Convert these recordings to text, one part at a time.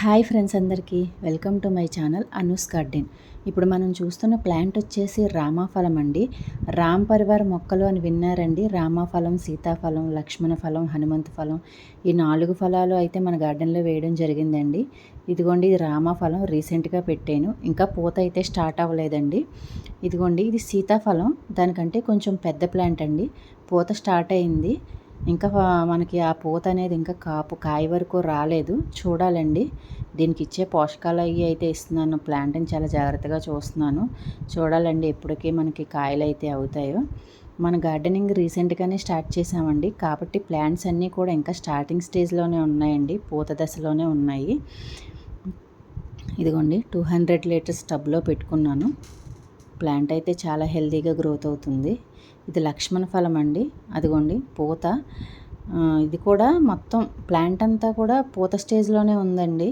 Hi friends అందరికీ. Welcome to my channel Anu's garden. ఇప్పుడు మనం చూస్తున్న ప్లాంట్ వచ్చేసి రామాఫలం అండి. రామ్ పరివార్ మొక్కలు అని విన్నారండి. రామాఫలం సీతాఫలం లక్ష్మణ ఫలం హనుమంత ఫలం ఈ నాలుగు ఫలాలు అయితే మన గార్డెన్లో వేయడం జరిగిందండి. ఇదిగోండి ఇది రామాఫలం. రీసెంట్గా పెట్టాను. ఇంకా పూత అయితే స్టార్ట్ అవ్వలేదండి. ఇదిగోండి ఇది సీతాఫలం. దానికంటే కొంచెం పెద్ద ప్లాంట్ అండి. పూత స్టార్ట్ అయింది. ఇంకా మనకి ఆ పూత అనేది ఇంకా కాపు కాయ వరకు రాలేదు. చూడాలండి. దీనికి ఇచ్చే పోషకాలు అవి అయితే ఇస్తున్నాను. ప్లాంట్ని చాలా జాగ్రత్తగా చూస్తున్నాను. చూడాలండి ఎప్పటికీ మనకి కాయలు అయితే అవుతాయో. మన గార్డెనింగ్ రీసెంట్గానే స్టార్ట్ చేసామండి కాబట్టి ప్లాంట్స్ అన్నీ కూడా ఇంకా స్టార్టింగ్ స్టేజ్లోనే ఉన్నాయండి. పూత దశలోనే ఉన్నాయి. ఇదిగోండి టూ హండ్రెడ్ లీటర్స్ టబ్లో పెట్టుకున్నాను. ప్లాంట్ అయితే చాలా హెల్తీగా గ్రోత్ అవుతుంది. ఇది లక్ష్మణ ఫలం అండి. అదిగోండి పూత. ఇది కూడా మొత్తం ప్లాంట్ అంతా కూడా పూత స్టేజ్లోనే ఉందండి.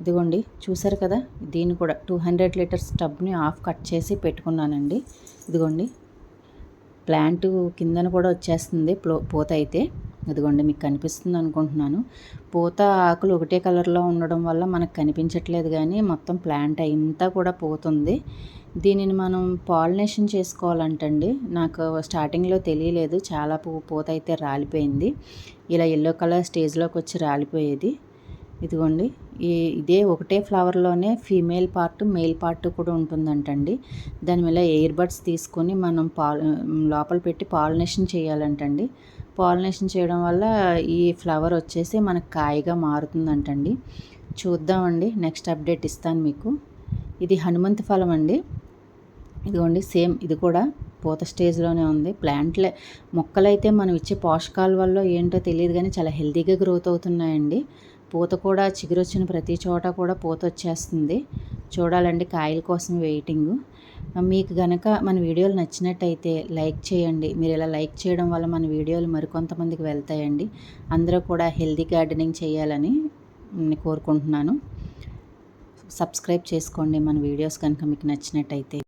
ఇదిగోండి చూసారు కదా? దీన్ని కూడా టూ హండ్రెడ్ లీటర్స్ టబ్ని ఆఫ్ కట్ చేసి పెట్టుకున్నానండి. ఇదిగోండి ప్లాంట్ కిందన కూడా వచ్చేస్తుంది. పూత అయితే. అదిగోండి మీకు కనిపిస్తుంది అనుకుంటున్నాను. పూత ఆకులు ఒకటే కలర్లో ఉండడం వల్ల మనకు కనిపించట్లేదు కానీ మొత్తం ప్లాంట్ అంతా కూడా పోతుంది. దీనిని మనం పాలినేషన్ చేసుకోవాలంటండి. నాకు స్టార్టింగ్లో తెలియలేదు చాలా పువ్వు పూత అయితే రాలిపోయింది. ఇలా ఎల్లో కలర్ స్టేజ్లోకి వచ్చి రాలిపోయేది. ఇదిగోండి ఈ ఇదే ఒకటే ఫ్లవర్లోనే ఫీమేల్ పార్ట్ మేల్ పార్ట్ కూడా ఉంటుందంటండి. దాని మీద ఎయిర్ బడ్స్ తీసుకొని మనం పాల్ లోపల పెట్టి పాలినేషన్ చేయాలంటండి. పాలినేషన్ చేయడం వల్ల ఈ ఫ్లవర్ వచ్చేసి మనకు కాయగా మారుతుందంటండి. చూద్దామండి నెక్స్ట్ అప్డేట్ ఇస్తాను మీకు. ఇది హనుమంత ఫలం అండి. ఇదిగోండి సేమ్ ఇది కూడా పూత స్టేజ్లోనే ఉంది. ప్లాంట్లే మొక్కలైతే మనం ఇచ్చే పోషకాల వల్ల ఏంటో తెలియదు కానీ చాలా హెల్తీగా గ్రోత్ అవుతున్నాయండి. పూత కూడా చిగురొచ్చిన ప్రతి చోట కూడా పూత వచ్చేస్తుంది. చూడాలండి కాయల కోసం వెయిటింగ్. మీకు గనక మన వీడియోలు నచ్చినట్టయితే లైక్ చేయండి. మీరు ఇలా లైక్ చేయడం వల్ల మన వీడియోలు మరికొంతమందికి వెళ్తాయండి. అందరూ కూడా హెల్తీ గార్డెనింగ్ చేయాలని కోరుకుంటున్నాను. సబ్స్క్రైబ్ చేసుకోండి మన వీడియోస్ కనుక మీకు నచ్చినట్టయితే.